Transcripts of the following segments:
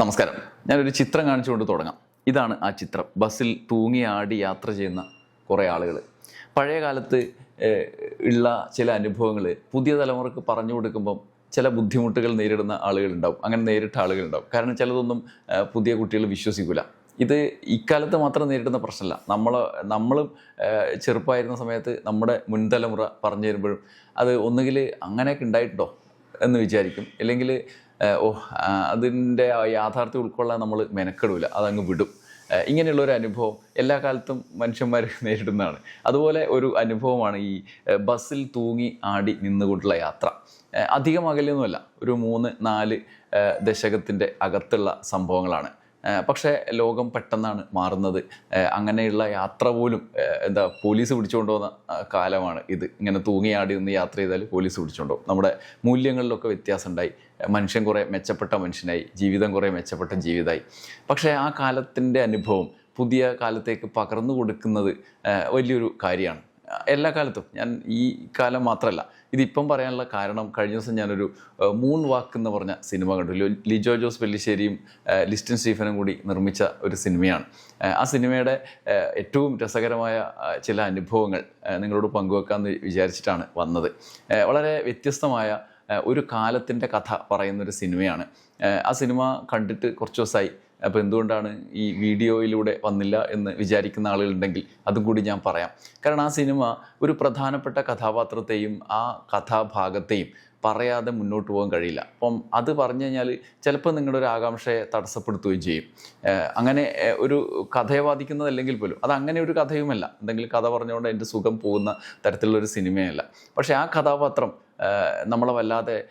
നമസ്കാരം. ഞാനൊരു ചിത്രം കാണിച്ചുകൊണ്ട് തുടങ്ങാം. ഇതാണ് ആ ചിത്രം. ബസ്സിൽ തൂങ്ങി ആടി യാത്ര ചെയ്യുന്ന കുറേ ആളുകൾ പഴയ കാലത്ത് ഉള്ള ചില അനുഭവങ്ങൾ പുതിയ തലമുറയ്ക്ക് പറഞ്ഞു കൊടുക്കുമ്പം ചില ബുദ്ധിമുട്ടുകൾ നേരിടുന്ന ആളുകളുണ്ടാവും. അങ്ങനെ നേരിട്ട ആളുകളുണ്ടാവും. കാരണം ചിലതൊന്നും പുതിയ കുട്ടികൾ വിശ്വസിക്കില്ല ഇത് ഇക്കാലത്ത് മാത്രം നേരിടുന്ന പ്രശ്നമല്ല. നമ്മൾ നമ്മളും ചെറുപ്പമായിരുന്ന സമയത്ത് നമ്മുടെ മുൻതലമുറ പറഞ്ഞു തരുമ്പോഴും അത് ഒന്നുകിൽ അങ്ങനെയൊക്കെ ഉണ്ടായിട്ടുണ്ടോ എന്ന് വിചാരിക്കും. ഇല്ലെങ്കിൽ ഓ അതിന്റെ യാഥാർത്ഥ്യം ഉൾക്കൊള്ളാൻ നമ്മൾ മെനക്കെടില്ല അതങ്ങ് വിടും. ഇങ്ങനെയുള്ള ഒരു അനുഭവം എല്ലാ കാലത്തും മനുഷ്യന്മാർ നേരിടുന്നതാണ്. അതുപോലെ ഒരു അനുഭവമാണ് ഈ ബസ്സിൽ തൂങ്ങി ആടി നിന്നുകൊണ്ടുള്ള യാത്ര. അധികം അകലെയൊന്നുമല്ല ഒരു മൂന്ന് നാല് ദശകത്തിന്റെ അകത്തുള്ള സംഭവങ്ങളാണ്. പക്ഷേ ലോകം പെട്ടെന്നാണ് മാറുന്നത്. അങ്ങനെയുള്ള യാത്ര പോലും എന്താ പോലീസ് പിടിച്ചുകൊണ്ട് പോകുന്ന കാലമാണ് ഇത്. ഇങ്ങനെ തൂങ്ങിയാടി നിന്ന് യാത്ര ചെയ്താൽ പോലീസ് പിടിച്ചുകൊണ്ട് പോകും നമ്മുടെ മൂല്യങ്ങളിലൊക്കെ വ്യത്യാസം ഉണ്ടായി മനുഷ്യൻ കുറേ മെച്ചപ്പെട്ട മനുഷ്യനായി. ജീവിതം കുറേ മെച്ചപ്പെട്ട ജീവിതമായി. പക്ഷേ ആ കാലത്തിന്റെ അനുഭവം പുതിയ കാലത്തേക്ക് പകർന്നു കൊടുക്കുന്നത് വലിയൊരു കാര്യമാണ്. എല്ലാ കാലത്തും. ഞാൻ ഈ കാലം മാത്രമല്ല ഇതിപ്പം പറയാനുള്ള കാരണം കഴിഞ്ഞ ദിവസം ഞാനൊരു മൂൺ വാക്ക് എന്ന് പറഞ്ഞ സിനിമ കണ്ടു. ലിജോ ജോസ് പെല്ലിശ്ശേരിയും ലിസ്റ്റിൻ സ്റ്റീഫനും കൂടി നിർമ്മിച്ച ഒരു സിനിമയാണ്. ആ സിനിമയുടെ ഏറ്റവും രസകരമായ ചില അനുഭവങ്ങൾ നിങ്ങളോട് പങ്കുവെക്കാമെന്ന് വിചാരിച്ചിട്ടാണ് വന്നത്. വളരെ വ്യത്യസ്തമായ ഒരു കാലത്തിന്റെ കഥ പറയുന്നൊരു സിനിമയാണ്. ആ സിനിമ കണ്ടിട്ട് കുറച്ച് ദിവസമായി അപ്പോൾ എന്തുകൊണ്ടാണ് ഈ വീഡിയോയിലൂടെ വന്നില്ല എന്ന് വിചാരിക്കുന്ന ആളുകളുണ്ടെങ്കിൽ അതും കൂടി ഞാൻ പറയാം. കാരണം ആ സിനിമ ഒരു പ്രധാനപ്പെട്ട കഥാപാത്രത്തെയും ആ കഥാഭാഗത്തെയും പറയാതെ മുന്നോട്ട് പോകാൻ കഴിയില്ല. അപ്പം അത് പറഞ്ഞു കഴിഞ്ഞാൽ ചിലപ്പോൾ നിങ്ങളുടെ ഒരു ആകാംക്ഷയെ തടസ്സപ്പെടുത്തുകയും ചെയ്യും. അങ്ങനെ ഒരു കഥയെ ബാധിക്കുന്നതല്ലെങ്കിൽ പോലും അത് അങ്ങനെ ഒരു കഥയുമല്ല. എന്തെങ്കിലും കഥ പറഞ്ഞുകൊണ്ട് എന്റെ സുഖം പോകുന്ന തരത്തിലുള്ള ഒരു സിനിമയല്ല. പക്ഷേ ആ കഥാപാത്രം നമ്മളെ വല്ലാതെ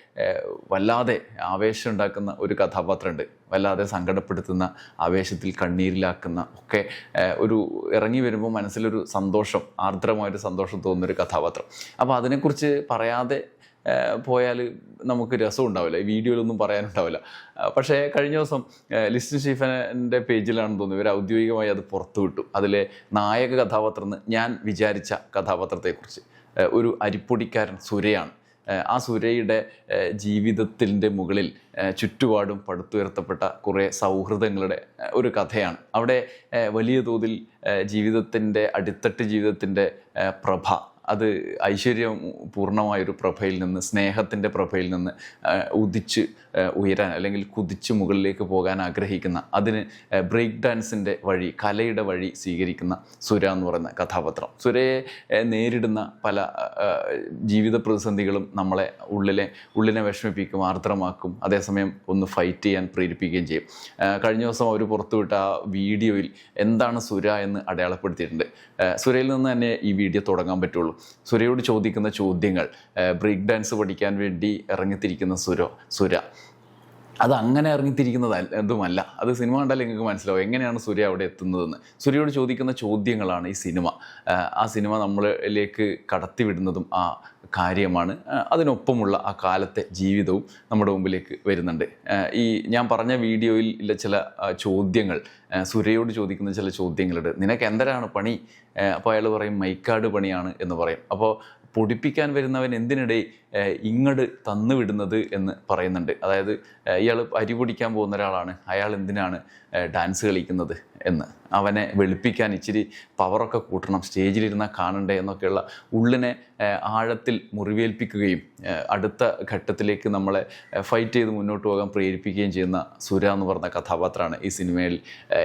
വല്ലാതെ ആവേശം ഉണ്ടാക്കുന്ന ഒരു കഥാപാത്രമുണ്ട്. വല്ലാതെ സങ്കടപ്പെടുത്തുന്ന ആവേശത്തിൽ കണ്ണീരിലാക്കുന്ന ഒക്കെ ഒരു ഇറങ്ങി വരുമ്പോൾ മനസ്സിലൊരു സന്തോഷം ആർദ്രമായൊരു സന്തോഷം തോന്നുന്ന ഒരു കഥാപാത്രം. അപ്പോൾ അതിനെക്കുറിച്ച് പറയാതെ പോയാൽ നമുക്ക് രസം ഉണ്ടാവില്ല വീഡിയോയിലൊന്നും പറയാനുണ്ടാവില്ല. പക്ഷേ കഴിഞ്ഞ ദിവസം ലിസ്റ്റ് സ്റ്റീഫന്റെ പേജിലാണെന്ന് തോന്നുന്നു. ഇവർ ഔദ്യോഗികമായി അത് പുറത്തു വിട്ടു. അതിലെ നായക കഥാപാത്രം ഞാൻ വിചാരിച്ച കഥാപാത്രത്തെക്കുറിച്ച്. ഒരു അരിപ്പൊടിക്കാരൻ സുരയാണ്. ആ സുരയുടെ ജീവിതത്തിന്റെ മുകളിൽ ചുറ്റുപാടും പടുത്തുയർത്തപ്പെട്ട കുറേ സൗഹൃദങ്ങളുടെ ഒരു കഥയാണ്. അവിടെ വലിയ തോതിൽ ജീവിതത്തിന്റെ അടിത്തട്ട് ജീവിതത്തിന്റെ പ്രഭ. അത് ഐശ്വര്യം പൂർണമായൊരു പ്രഭയിൽ നിന്ന് സ്നേഹത്തിന്റെ പ്രഭയിൽ നിന്ന് ഉദിച്ച് ഉയരാൻ അല്ലെങ്കിൽ കുതിച്ച് മുകളിലേക്ക് പോകാൻ ആഗ്രഹിക്കുന്ന അതിന് ബ്രേക്ക് ഡാൻസിന്റെ വഴി കലയുടെ വഴി സ്വീകരിക്കുന്ന സുര എന്ന് പറയുന്ന കഥാപാത്രം. സുരയെ നേരിടുന്ന പല ജീവിത പ്രതിസന്ധികളും നമ്മളെ ഉള്ളിലെ ഉള്ളിനെ വിഷമിപ്പിക്കും ആർദ്രമാക്കും. അതേസമയം ഒന്ന് ഫൈറ്റ് ചെയ്യാൻ പ്രേരിപ്പിക്കുകയും ചെയ്യും. കഴിഞ്ഞ ദിവസം അവർ പുറത്തുവിട്ട ആ വീഡിയോയിൽ എന്താണ് സുര എന്ന് അടയാളപ്പെടുത്തിയിട്ടുണ്ട്. സുരയിൽ നിന്ന് തന്നെ ഈ വീഡിയോ തുടങ്ങാൻ പറ്റുള്ളൂ. സുരയോട് ചോദിക്കുന്ന ചോദ്യങ്ങൾ ബ്രേക്ക് ഡാൻസ് പഠിക്കാൻ വേണ്ടി ഇറങ്ങിത്തിരിക്കുന്ന സുര സുര. അത് അങ്ങനെ ഇറങ്ങിത്തിരിക്കുന്നത് അതുമല്ല. അത് സിനിമ കണ്ടാൽ നിങ്ങൾക്ക് മനസ്സിലാവും എങ്ങനെയാണ് സൂര്യ അവിടെ എത്തുന്നതെന്ന്. സൂര്യയോട് ചോദിക്കുന്ന ചോദ്യങ്ങളാണ് ഈ സിനിമ. ആ സിനിമ നമ്മളിലേക്ക് കടത്തിവിടുന്നതും ആ കാര്യമാണ്. അതിനൊപ്പമുള്ള ആ കാലത്തെ ജീവിതവും നമ്മുടെ മുമ്പിലേക്ക് വരുന്നുണ്ട്. ഈ ഞാൻ പറഞ്ഞ വീഡിയോയിൽ ഉള്ള ചില ചോദ്യങ്ങൾ സുരയോട് ചോദിക്കുന്ന ചില ചോദ്യങ്ങളുണ്ട്. നിനക്ക് എന്തരാണ് പണി? അപ്പോൾ അയാൾ പറയും മൈക്കാട് പണിയാണ് എന്ന് പറയും. അപ്പോൾ പൊടിപ്പിക്കാൻ വരുന്നവൻ എന്തിനിടെ ഇങ്ങട് തന്നുവിടുന്നത് എന്ന് പറയുന്നുണ്ട്. അതായത് ഇയാൾ അരി പൊടിക്കാൻ പോകുന്ന ഒരാളാണ്. അയാൾ എന്തിനാണ് ഡാൻസ് കളിക്കുന്നത്? എന്ന്. അവനെ വെളുപ്പിക്കാൻ ഇച്ചിരി പവറൊക്കെ കൂട്ടണം സ്റ്റേജിലിരുന്നാൽ കാണണ്ടേ എന്നൊക്കെയുള്ള ഉള്ളിനെ ആഴത്തിൽ മുറിവേൽപ്പിക്കുകയും അടുത്ത ഘട്ടത്തിലേക്ക് നമ്മളെ ഫൈറ്റ് ചെയ്ത് മുന്നോട്ട് പോകാൻ പ്രേരിപ്പിക്കുകയും ചെയ്യുന്ന സുര എന്ന് പറഞ്ഞ കഥാപാത്രമാണ് ഈ സിനിമയിൽ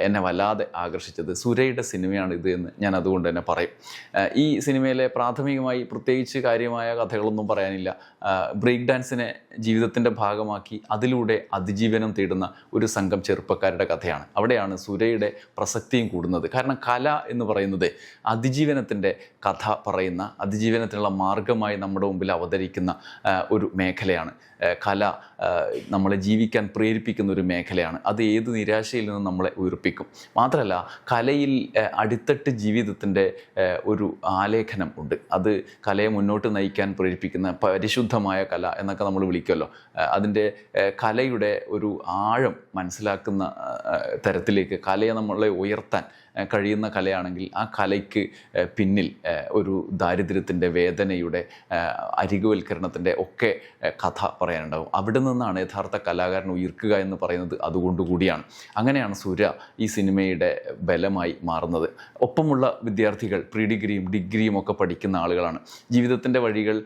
എന്നെ വല്ലാതെ ആകർഷിച്ചത്. സുരയുടെ സിനിമയാണ് ഇത് എന്ന് ഞാൻ അതുകൊണ്ട് തന്നെ പറയും. ഈ സിനിമയിലെ പ്രാഥമികമായി പ്രത്യേകിച്ച് കാര്യമായ കഥകളൊന്നും പറയാനില്ല. ബ്രേക്ക് ഡാൻസിനെ ജീവിതത്തിന്റെ ഭാഗമാക്കി അതിലൂടെ അതിജീവനം തേടുന്ന ഒരു സംഘം ചെറുപ്പക്കാരുടെ കഥയാണ്. അവിടെയാണ് സുരയുടെ പ്രസക്തിയും കൂടുന്നത്. കാരണം കല എന്ന് പറയുന്നത് അതിജീവനത്തിന്റെ കഥ പറയുന്ന അതിജീവനത്തിനുള്ള മാർഗമായി നമ്മുടെ മുമ്പിൽ അവതരിക്കുന്ന ഒരു മേഖലയാണ്. കല നമ്മളെ ജീവിക്കാൻ പ്രേരിപ്പിക്കുന്ന ഒരു മേഖലയാണ്. അത് ഏത് നിരാശയിൽ നിന്നും നമ്മളെ ഉയർപ്പിക്കും. മാത്രമല്ല കലയിൽ അടിത്തട്ട് ജീവിതത്തിന്റെ ഒരു ആലേഖനം ഉണ്ട്. അത് കലയെ മുന്നോട്ട് നയിക്കാൻ പ്രേരിപ്പിക്കുന്ന പരിശുദ്ധമായ കല എന്നൊക്കെ നമ്മൾ വിളിക്കുമല്ലോ. അതിന്റെ കലയുടെ ഒരു ആഴം മനസ്സിലാക്കുന്ന തരത്തിലേക്ക് കലയെ നമ്മളെ ഉയർത്താൻ കഴിയുന്ന കലയാണെങ്കിൽ ആ കലയ്ക്ക് പിന്നിൽ ഒരു ദാരിദ്ര്യത്തിന്റെ വേദനയുടെ അരികുവൽക്കരണത്തിന്റെ ഒക്കെ കഥ പറയാനുണ്ടാവും. അവിടെ നിന്നാണ് യഥാർത്ഥ കലാകാരൻ ഉയർക്കുക എന്ന് പറയുന്നത് അതുകൊണ്ടുകൂടിയാണ് അങ്ങനെയാണ് സൂര്യ ഈ സിനിമയുടെ ബലമായി മാറുന്നത്. ഒപ്പമുള്ള വിദ്യാർത്ഥികൾ പ്രീ ഡിഗ്രിയും ഡിഗ്രിയും ഒക്കെ പഠിക്കുന്ന ആളുകളാണ്. ജീവിതത്തിന്റെ വഴികൾ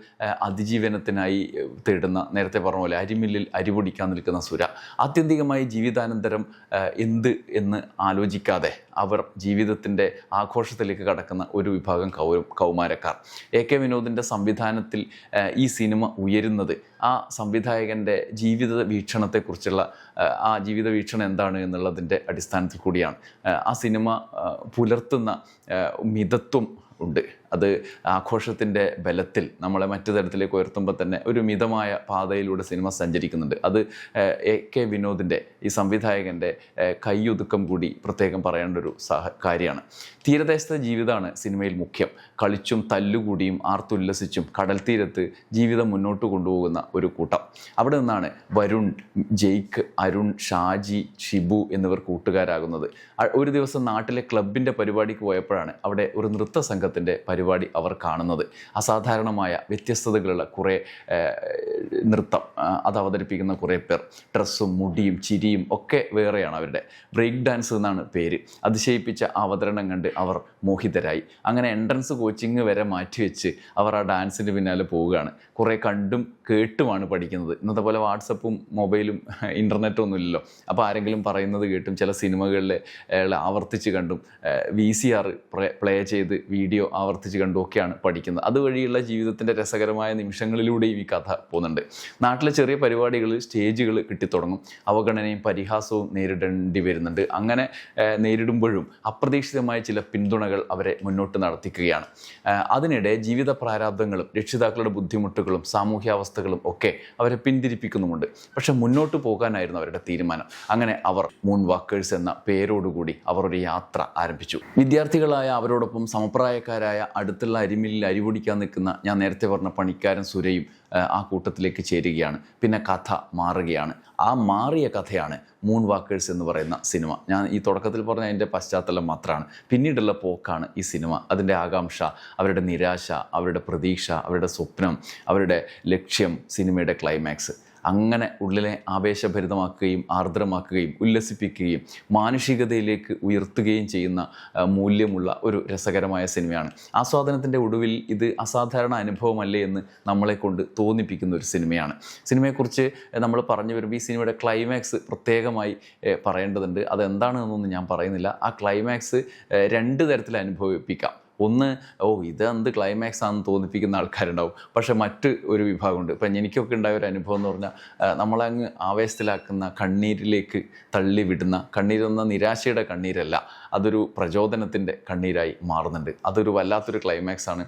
അതിജീവനത്തിനായി തേടുന്ന നേരത്തെ പറഞ്ഞ പോലെ അരിമില്ലിൽ അരിപൊടിക്കാൻ നിൽക്കുന്ന സുര ആത്യന്തികമായി ജീവിതാനന്തരം എന്ത് എന്ന് ആലോചിക്കാതെ അവർ ജീവിതത്തിന്റെ ആഘോഷത്തിലേക്ക് കടക്കുന്ന ഒരു വിഭാഗം കൗ കൗമാരക്കാർ. എ കെ വിനോദിന്റെ സംവിധാനത്തിൽ ഈ സിനിമ ഉയരുന്നത് ആ സംവിധായകന്റെ ജീവിത വീക്ഷണത്തെക്കുറിച്ചുള്ള ആ, ജീവിത വീക്ഷണം എന്താണ് എന്നുള്ളതിന്റെ അടിസ്ഥാനത്തിൽ കൂടിയാണ്. ആ, സിനിമ പുലർത്തുന്ന മിതത്വം ഉണ്ട്. അത് ആഘോഷത്തിന്റെ ബലത്തിൽ നമ്മളെ മറ്റു തരത്തിലേക്ക് ഉയർത്തുമ്പോൾ തന്നെ ഒരു മിതമായ പാതയിലൂടെ സിനിമ സഞ്ചരിക്കുന്നുണ്ട്. അത് എ കെ വിനോദിന്റെ ഈ സംവിധായകന്റെ കൈയൊതുക്കം കൂടി പ്രത്യേകം പറയേണ്ട ഒരു സഹ കാര്യമാണ്. തീരദേശത്തെ ജീവിതമാണ് സിനിമയിൽ മുഖ്യം. കളിച്ചും തല്ലുകൂടിയും ആർത്തുല്ലസിച്ചും കടൽ തീരത്ത് ജീവിതം മുന്നോട്ട് കൊണ്ടുപോകുന്ന ഒരു കൂട്ടം. അവിടെ നിന്നാണ് വരുൺ ജെയ്ക്ക് അരുൺ ഷാജി ഷിബു എന്നിവർ കൂട്ടുകാരാകുന്നത്. ഒരു ദിവസം നാട്ടിലെ ക്ലബിന്റെ പരിപാടിക്ക് പോയപ്പോഴാണ് അവിടെ ഒരു നൃത്ത സംഘത്തിന്റെ പരിപാടി അവർ കാണുന്നത്. അസാധാരണമായ വ്യത്യസ്തതകളുള്ള കുറേ നൃത്തം അത് അവതരിപ്പിക്കുന്ന കുറേ പേർ. ഡ്രസ്സും മുടിയും ചിരിയും ഒക്കെ വേറെയാണ് അവരുടെ. ബ്രേക്ക് ഡാൻസ് എന്നാണ് പേര്. അതിശയിപ്പിച്ച അവതരണം കണ്ട് അവർ മോഹിതരായി. അങ്ങനെ എൻട്രൻസ് കോച്ചിങ് വരെ മാറ്റിവെച്ച് അവർ ആ ഡാൻസിന്റെ പിന്നാലെ പോവുകയാണ്. കുറേ കണ്ടും കേട്ടുമാണ് പഠിക്കുന്നത്. ഇന്നത്തെ പോലെ വാട്സപ്പും മൊബൈലും ഇന്റർനെറ്റും ഒന്നുമില്ലല്ലോ അപ്പോൾ ആരെങ്കിലും പറയുന്നത് കേട്ടും ചില സിനിമകളിൽ ആവർത്തിച്ച് കണ്ടും വി സി ആർ പ്ലേ ചെയ്ത് വീഡിയോ ആവർത്തിച്ച് കണ്ടും ഒക്കെയാണ് പഠിക്കുന്നത്. അതുവഴിയുള്ള ജീവിതത്തിന്റെ രസകരമായ നിമിഷങ്ങളിലൂടെയും ഈ കഥ പോകുന്നുണ്ട്. നാട്ടിലെ ചെറിയ പരിപാടികൾ സ്റ്റേജുകൾ കിട്ടിത്തുടങ്ങും. അവഗണനയും പരിഹാസവും നേരിടേണ്ടി വരുന്നുണ്ട്. അങ്ങനെ നേരിടുമ്പോഴും അപ്രതീക്ഷിതമായ ചില പിന്തുണകൾ അവരെ മുന്നോട്ട് നടത്തിക്കുകയാണ്. അതിനിടെ ജീവിത പ്രാരാബ്ദങ്ങളും രക്ഷിതാക്കളുടെ ബുദ്ധിമുട്ടുകളും സാമൂഹ്യാവസ്ഥകളും ഒക്കെ അവരെ പിന്തിരിപ്പിക്കുന്നുമുണ്ട്. പക്ഷെ മുന്നോട്ട് പോകാനായിരുന്നു അവരുടെ തീരുമാനം. അങ്ങനെ അവർ മൂൺ വാക്കേഴ്സ് എന്ന പേരോടുകൂടി അവർ ഒരു യാത്ര ആരംഭിച്ചു. വിദ്യാർത്ഥികളായ അവരോടൊപ്പം സമപ്രായക്കാരായ അടുത്തുള്ള അരിമില്ലിൽ അരിപൊടിക്കാൻ നിൽക്കുന്ന ഞാൻ നേരത്തെ പറഞ്ഞ പണിക്കാരൻ സുരയും ആ, കൂട്ടത്തിലേക്ക് ചേരുകയാണ്. പിന്നെ കഥ മാറുകയാണ്. ആ മാറിയ കഥയാണ് മൂൺ വാക്കേഴ്സ് എന്ന് പറയുന്ന സിനിമ. ഞാൻ ഈ തുടക്കത്തിൽ പറഞ്ഞ അതിന്റെ പശ്ചാത്തലം മാത്രമാണ്. പിന്നീടുള്ള പോക്കാണ് ഈ സിനിമ. അതിന്റെ ആകാംക്ഷ അവരുടെ നിരാശ അവരുടെ പ്രതീക്ഷ അവരുടെ സ്വപ്നം അവരുടെ ലക്ഷ്യം സിനിമയുടെ ക്ലൈമാക്സ് അങ്ങനെ ഉള്ളിലെ ആവേശഭരിതമാക്കുകയും ആർദ്രമാക്കുകയും ഉല്ലസിപ്പിക്കുകയും മാനുഷികതയിലേക്ക് ഉയർത്തുകയും ചെയ്യുന്ന മൂല്യമുള്ള ഒരു രസകരമായ സിനിമയാണ്. ആസ്വാദനത്തിന്റെ ഒടുവിൽ ഇത് അസാധാരണ അനുഭവമല്ലേ എന്ന് നമ്മളെ കൊണ്ട് തോന്നിപ്പിക്കുന്ന ഒരു സിനിമയാണ്. സിനിമയെക്കുറിച്ച് നമ്മൾ പറഞ്ഞു വരുമ്പോൾ ഈ സിനിമയുടെ ക്ലൈമാക്സ് പ്രത്യേകമായി പറയേണ്ടതുണ്ട്. അതെന്താണ് എന്നൊന്നും ഞാൻ പറയുന്നില്ല. ആ ക്ലൈമാക്സ് രണ്ട് തരത്തിൽ അനുഭവിപ്പിക്കാം. ഒന്ന് ഓ ഇത് എന്ത് ക്ലൈമാക്സ് ആണെന്ന് തോന്നിപ്പിക്കുന്ന ആൾക്കാരുണ്ടാവും. പക്ഷെ മറ്റ് ഒരു വിഭാഗമുണ്ട്. ഇപ്പം എനിക്കൊക്കെ ഉണ്ടായ ഒരു അനുഭവം എന്ന് പറഞ്ഞാൽ നമ്മളങ്ങ് ആവേശത്തിലാക്കുന്ന കണ്ണീരിലേക്ക് തള്ളി വിടുന്ന കണ്ണീരെന്ന നിരാശയുടെ കണ്ണീരല്ല അതൊരു പ്രചോദനത്തിന്റെ കണ്ണീരായി മാറുന്നുണ്ട്. അതൊരു വല്ലാത്തൊരു ക്ലൈമാക്സ് ആണ്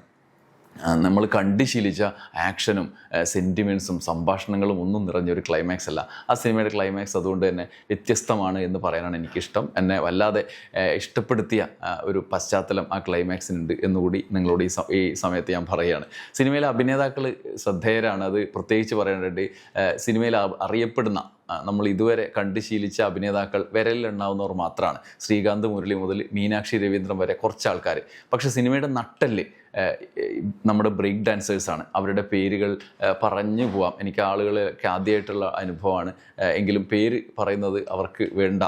നമ്മൾ കണ്ടു ശീലിച്ച ആക്ഷനും സെന്റിമെൻസും സംഭാഷണങ്ങളും ഒന്നും നിറഞ്ഞ ഒരു ക്ലൈമാക്സ് അല്ല. ആ സിനിമയുടെ ക്ലൈമാക്സ് അതുകൊണ്ട് തന്നെ വ്യത്യസ്തമാണ് എന്ന് പറയാനാണ് എനിക്കിഷ്ടം. എന്നെ വല്ലാതെ ഇഷ്ടപ്പെടുത്തിയ ഒരു പശ്ചാത്തലം ആ ക്ലൈമാക്സിനുണ്ട് എന്നുകൂടി നിങ്ങളോട് ഈ ഈ സമയത്ത് ഞാൻ പറയുകയാണ്. സിനിമയിലെ അഭിനേതാക്കൾ ശ്രദ്ധേയരാണ്. അത് പ്രത്യേകിച്ച് പറയാനായിട്ട് സിനിമയിൽ അറിയപ്പെടുന്ന നമ്മൾ ഇതുവരെ കണ്ട് ശീലിച്ച അഭിനേതാക്കൾ വിരലിലുണ്ടാവുന്നവർ മാത്രമാണ്. ശ്രീകാന്ത് മുരളി മുതൽ മീനാക്ഷി രവീന്ദ്രൻ വരെ കുറച്ച് ആൾക്കാർ പക്ഷേ സിനിമയുടെ നട്ടൽ ഏഹ്, നമ്മുടെ ബ്രേക്ക് ഡാൻസേഴ്സാണ്. അവരുടെ പേരുകൾ പറഞ്ഞു പോവാം. എനിക്ക് ആളുകളൊക്കെ ആദ്യമായിട്ടുള്ള അനുഭവമാണ്. എങ്കിലും പേര് പറയുന്നത് അവർക്ക് വേണ്ട.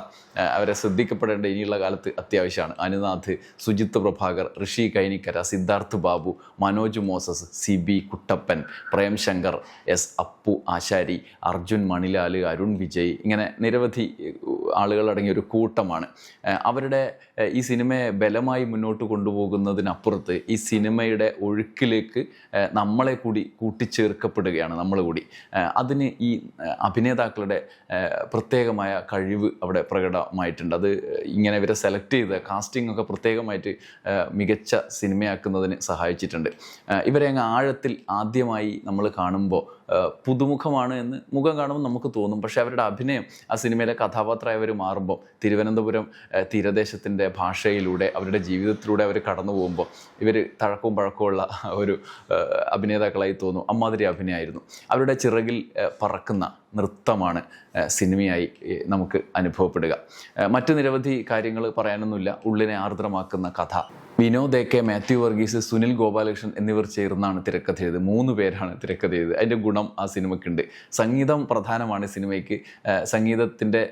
അവരെ ശ്രദ്ധിക്കപ്പെടേണ്ട ഇനിയുള്ള കാലത്ത് അത്യാവശ്യമാണ്. Anunath Sujith Prabhakar Rishi Kainikkara Siddharth Babu Manoj Moses C B Kuttappan Prem Shankar S Appu Asari Arjun Manilal Arun Vijay ഇങ്ങനെ നിരവധി ആളുകളടങ്ങിയ ഒരു കൂട്ടമാണ്. അവരുടെ ഈ സിനിമയെ ബലമായി മുന്നോട്ട് കൊണ്ടുപോകുന്നതിനപ്പുറത്ത് ഈ സിനിമയുടെ ഒഴുക്കിലേക്ക് നമ്മളെ കൂടി കൂട്ടിച്ചേർക്കപ്പെടുകയാണ് നമ്മൾ കൂടി. അതിന് ഈ അഭിനേതാക്കളുടെ പ്രത്യേകമായ കഴിവ് അവിടെ പ്രകടമായിട്ടുണ്ട്. അത് ഇങ്ങനെ ഇവരെ സെലക്ട് ചെയ്ത് കാസ്റ്റിംഗ് ഒക്കെ പ്രത്യേകമായിട്ട് മികച്ച സിനിമയാക്കുന്നതിന് സഹായിച്ചിട്ടുണ്ട്. ഇവരെ അങ്ങ് ആഴത്തിൽ ആദ്യമായി നമ്മൾ കാണുമ്പോൾ പുതുമുഖമാണ് എന്ന് മുഖം കാണുമ്പോൾ നമുക്ക് തോന്നും. പക്ഷേ അവരുടെ അഭിനയം ആ സിനിമയിലെ കഥാപാത്രമായവർ മാറുമ്പോൾ തിരുവനന്തപുരം തീരദേശത്തിന്റെ ഭാഷയിലൂടെ അവരുടെ ജീവിതത്തിലൂടെ അവർ കടന്നു പോകുമ്പോൾ ഇവർ തഴക്കവും പഴക്കമുള്ള ഒരു അഭിനേതാക്കളായി തോന്നും. അമ്മാതിരി അഭിനയമായിരുന്നു. അവരുടെ ചിറകിൽ പറക്കുന്ന നൃത്തമാണ് സിനിമയായി നമുക്ക് അനുഭവപ്പെടുക. മറ്റു നിരവധി കാര്യങ്ങൾ പറയാനൊന്നുമില്ല. ഉള്ളിനെ ആർദ്രമാക്കുന്ന കഥ. വിനോദ് എ കെ മാത്യു വർഗീസ് സുനിൽ ഗോപാലകൃഷ്ണൻ എന്നിവർ ചേർന്നാണ് തിരക്കഥ ചെയ്തത് മൂന്ന് പേരാണ് തിരക്കഥ ചെയ്തത് അതിന്റെ ഗുണം ആ സിനിമയ്ക്കുണ്ട്. സംഗീതം പ്രധാനമാണ് സിനിമയ്ക്ക്. സംഗീതത്തിന്റെ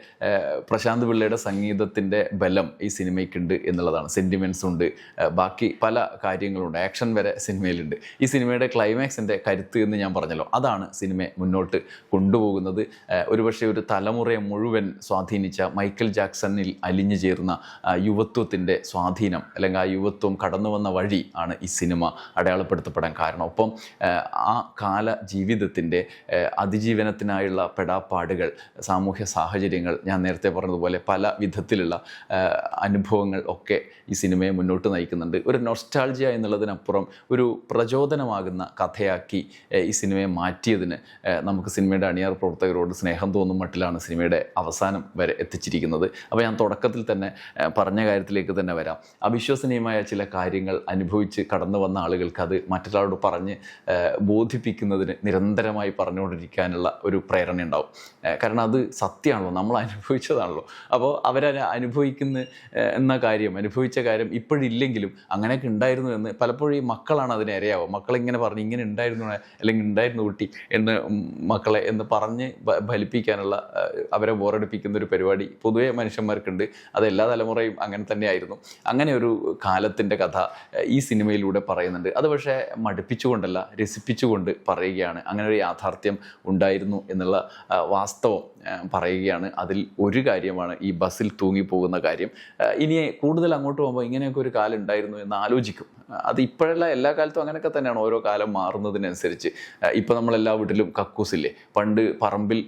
പ്രശാന്ത് പിള്ളയുടെ സംഗീതത്തിന്റെ ബലം ഈ സിനിമയ്ക്കുണ്ട് എന്നുള്ളതാണ്. സെന്റിമെൻസ് ഉണ്ട്. ബാക്കി പല കാര്യങ്ങളുണ്ട്. ആക്ഷൻ വരെ സിനിമയിലുണ്ട്. ഈ സിനിമയുടെ ക്ലൈമാക്സിന്റെ കരുത്ത് എന്ന് ഞാൻ പറഞ്ഞല്ലോ. അതാണ് സിനിമയെ മുന്നോട്ട് കൊണ്ടുപോകുന്നത്. ഒരുപക്ഷെ ഒരു തലമുറയെ മുഴുവൻ സ്വാധീനിച്ച മൈക്കൽ ജാക്സണിൽ അലിഞ്ഞു ചേർന്ന യുവത്വത്തിന്റെ സ്വാധീനം അല്ലെങ്കിൽ ആ യുവത്വം കടന്നു വന്ന വഴി ആണ് ഈ സിനിമ അടയാളപ്പെടുത്തപ്പെടാൻ കാരണം. ഒപ്പം ആ കാല ജീവിതത്തിന്റെ അതിജീവനത്തിനായുള്ള പെടാപ്പാടുകൾ സാമൂഹ്യ സാഹചര്യങ്ങൾ ഞാൻ നേരത്തെ പറഞ്ഞതുപോലെ പല വിധത്തിലുള്ള അനുഭവങ്ങൾ ഒക്കെ ഈ സിനിമയെ മുന്നോട്ട് നയിക്കുന്നുണ്ട്. ഒരു നൊസ്റ്റാൾജിയ എന്നുള്ളതിനപ്പുറം ഒരു പ്രചോദനമാകുന്ന കഥയാക്കി ഈ സിനിമയെ മാറ്റിയതിന് നമുക്ക് സിനിമയുടെ അണിയാർ പ്രവർത്തകരോട് സ്നേഹം തോന്നും മട്ടിലാണ് സിനിമയുടെ അവസാനം വരെ എത്തിച്ചിരിക്കുന്നത്. അപ്പോൾ ഞാൻ തുടക്കത്തിൽ തന്നെ പറഞ്ഞ കാര്യത്തിലേക്ക് തന്നെ വരാം. അവിശ്വസനീയമായ ചില കാര്യങ്ങൾ അനുഭവിച്ച് കടന്നു വന്ന ആളുകൾക്ക് അത് മറ്റൊരാളോട് പറഞ്ഞ് ബോധിപ്പിക്കുന്നതിന് നിരന്തരമായി പറഞ്ഞുകൊണ്ടിരിക്കാനുള്ള ഒരു പ്രേരണ ഉണ്ടാവും. കാരണം അത് സത്യമാണല്ലോ നമ്മൾ അനുഭവിച്ചതാണല്ലോ. അപ്പോൾ അവരത് അനുഭവിക്കുന്ന എന്ന കാര്യം അനുഭവിച്ച കാര്യം ഇപ്പോഴില്ലെങ്കിലും അങ്ങനെയൊക്കെ ഉണ്ടായിരുന്നു എന്ന് പലപ്പോഴും ഈ മക്കളാണ് അതിന് ഇരയാവുക. മക്കളിങ്ങനെ പറഞ്ഞ് ഇങ്ങനെ ഉണ്ടായിരുന്നു അല്ലെങ്കിൽ ഉണ്ടായിരുന്നു കുട്ടി എന്ന് മക്കളെ എന്ന് പറഞ്ഞ് ഫലിപ്പിക്കാനുള്ള അവരെ ബോറടിപ്പിക്കുന്ന ഒരു പരിപാടി പൊതുവെ മനുഷ്യന്മാർക്കുണ്ട്. അത് എല്ലാ തലമുറയും അങ്ങനെ തന്നെയായിരുന്നു. അങ്ങനെ ഒരു കാലത്തിന്റെ കഥ ഈ സിനിമയിലൂടെ പറയുന്നുണ്ട്. അത് പക്ഷേ മടുപ്പിച്ചുകൊണ്ടല്ല രസിപ്പിച്ചുകൊണ്ട് പറയുകയാണ്. അങ്ങനെ ഒരു യാഥാർത്ഥ്യം ഉണ്ടായിരുന്നു എന്നുള്ള വാസ്തവം പറയുകയാണ്. അതിൽ ഒരു കാര്യമാണ് ഈ ബസ്സിൽ തൂങ്ങിപ്പോകുന്ന കാര്യം. ഇനി കൂടുതൽ അങ്ങോട്ട് പോകുമ്പോൾ ഇങ്ങനെയൊക്കെ ഒരു കാലം ഉണ്ടായിരുന്നു എന്ന് ആലോചിക്കും. അത് ഇപ്പോഴല്ല എല്ലാ കാലത്തും അങ്ങനെയൊക്കെ തന്നെയാണ് ഓരോ കാലം മാറുന്നതിനനുസരിച്ച്. ഇപ്പോൾ നമ്മൾ എല്ലാ വീട്ടിലും കക്കൂസില്ലേ പണ്ട് പറമ്പിൽ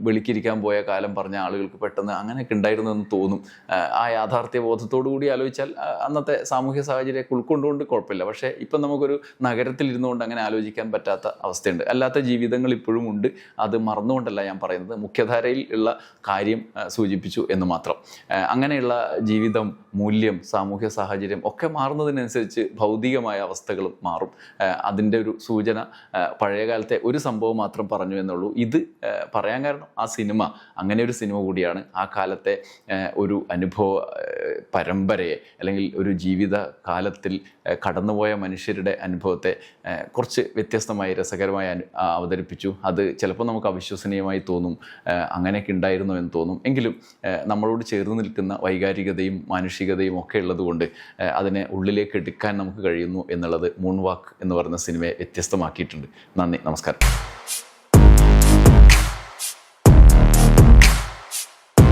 വിളിക്കിരിക്കാൻ പോയ കാലം പറഞ്ഞ ആളുകൾക്ക് പെട്ടെന്ന് അങ്ങനെയൊക്കെ ഉണ്ടായിരുന്നു എന്ന് തോന്നും. ആ, യാഥാർത്ഥ്യ ബോധത്തോടു കൂടി ആലോചിച്ചാൽ അന്നത്തെ സാമൂഹ്യ സാഹചര്യമൊക്കെ ഉൾക്കൊണ്ടുകൊണ്ട് കുഴപ്പമില്ല. പക്ഷേ ഇപ്പം നമുക്കൊരു നഗരത്തിൽ ഇരുന്നുകൊണ്ട് അങ്ങനെ ആലോചിക്കാൻ പറ്റാത്ത അവസ്ഥയുണ്ട്. അല്ലാത്ത ജീവിതങ്ങൾ ഇപ്പോഴും ഉണ്ട്. അത് മറന്നുകൊണ്ടല്ല ഞാൻ പറയുന്നത്. മുഖ്യധാരയിൽ ഉള്ള കാര്യം സൂചിപ്പിച്ചു എന്ന് മാത്രം. അങ്ങനെയുള്ള ജീവിതം മൂല്യം സാമൂഹ്യ സാഹചര്യം ഒക്കെ മാറുന്നതിനനുസരിച്ച് ഭൗതികമായ അവസ്ഥകളും മാറും. അതിന്റെ ഒരു സൂചന പഴയകാലത്തെ പഴയ കാലത്തെ ഒരു സംഭവം മാത്രം പറഞ്ഞു എന്നുള്ളൂ. ഇത് പറയാൻ കാരണം ആ സിനിമ. അങ്ങനെ ഒരു സിനിമ കൂടിയാണ് ആ കാലത്തെ ഒരു അനുഭവ പരമ്പരയെ അല്ലെങ്കിൽ ഒരു ജീവിത കാലത്തിൽ കടന്നുപോയ മനുഷ്യരുടെ അനുഭവത്തെ കുറച്ച് വ്യത്യസ്തമായി രസകരമായി അവതരിപ്പിച്ചു. അത് ചിലപ്പോൾ നമുക്ക് അവിശ്വസനീയമായി തോന്നും. അങ്ങനെയൊക്കെ ഉണ്ടായിരുന്നു എന്ന് തോന്നും. എങ്കിലും നമ്മളോട് ചേർന്ന് നിൽക്കുന്ന വൈകാരികതയും മാനുഷികതയും ഒക്കെ ഉള്ളതുകൊണ്ട് അതിനെ ഉള്ളിലേക്ക് എടുക്കാൻ നമുക്ക് കഴിയുന്നു എന്നുള്ളത് മൂൺ വാക്ക് എന്ന് പറയുന്ന സിനിമയെ വ്യത്യസ്തമാക്കിയിട്ടുണ്ട്. നന്ദി നമസ്കാരം.